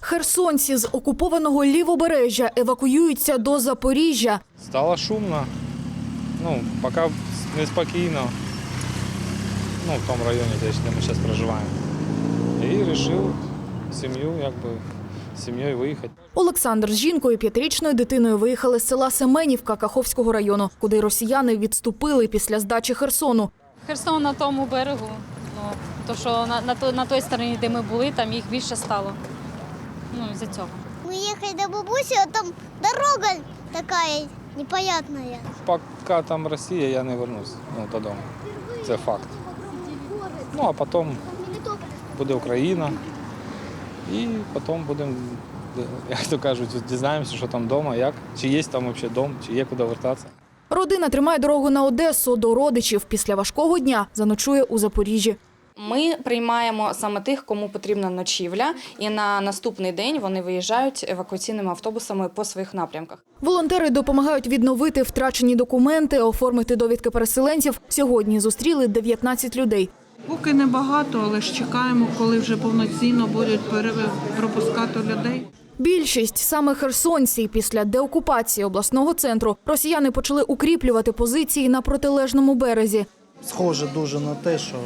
Херсонці з окупованого лівобережжя евакуюються до Запоріжжя. Стало шумно. Ну, поки неспокійно. Ну, в тому районі, де ми зараз проживаємо. І вирішив сім'ю, якби, сім'єю виїхати. Олександр з жінкою п'ятирічною дитиною виїхали з села Семенівка Каховського району, куди росіяни відступили після здачі Херсону. Херсон на тому берегу. Ну, то, що на, на, на той стороні, де ми були, там їх більше стало. Ну, із-за цього. Мы ехали до бабуси, а там дорога такая непонятная. Поки там Росія, я не вернусь ну, додому. Це факт. Ну, а потім буде Україна. І потім будемо, як то кажуть, дізнаємося, що там вдома, як, чи є там взагалі дом, чи є куди вертатися. Родина тримає дорогу на Одесу до родичів. Після важкого дня заночує у Запоріжжі. Ми приймаємо саме тих, кому потрібна ночівля, і на наступний день вони виїжджають евакуаційними автобусами по своїх напрямках. Волонтери допомагають відновити втрачені документи, оформити довідки переселенців. Сьогодні зустріли 19 людей. Поки небагато, але ж чекаємо, коли вже повноцінно будуть пропускати людей. Більшість саме херсонці після деокупації обласного центру росіяни почали укріплювати позиції на протилежному березі. Схоже дуже на те, що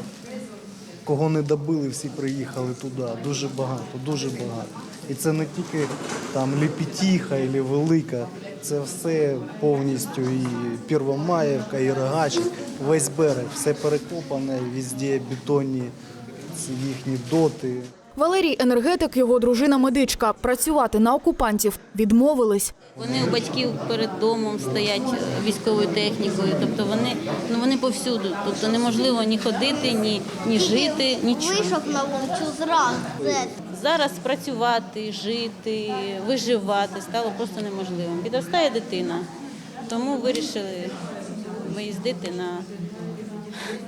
кого не добили, всі приїхали туди. Дуже багато, дуже багато. І це не тільки там Ліпітіха і Велика, це все повністю і Первомаївка, і Рогачик, весь берег, все перекопане, везде бетонні їхні доти. Валерій енергетик, його дружина медичка. Працювати на окупантів відмовились. Вони у батьків перед домом стоять військовою технікою, тобто вони ну вони повсюду. Тобто неможливо ні ходити, ні, ні жити, нічого. Вышел на улицу зразу. Зараз працювати, жити, виживати стало просто неможливим. Підростає дитина, тому вирішили виїздити на,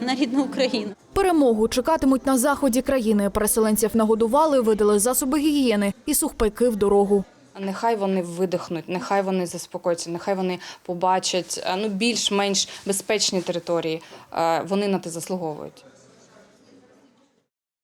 на рідну Україну. Перемогу чекатимуть на заході країни. Переселенців нагодували, видали засоби гігієни і сухпайки в дорогу. Нехай вони видихнуть, нехай вони заспокояться, нехай вони побачать е, ну більш-менш безпечні території. Е, Вони на те заслуговують.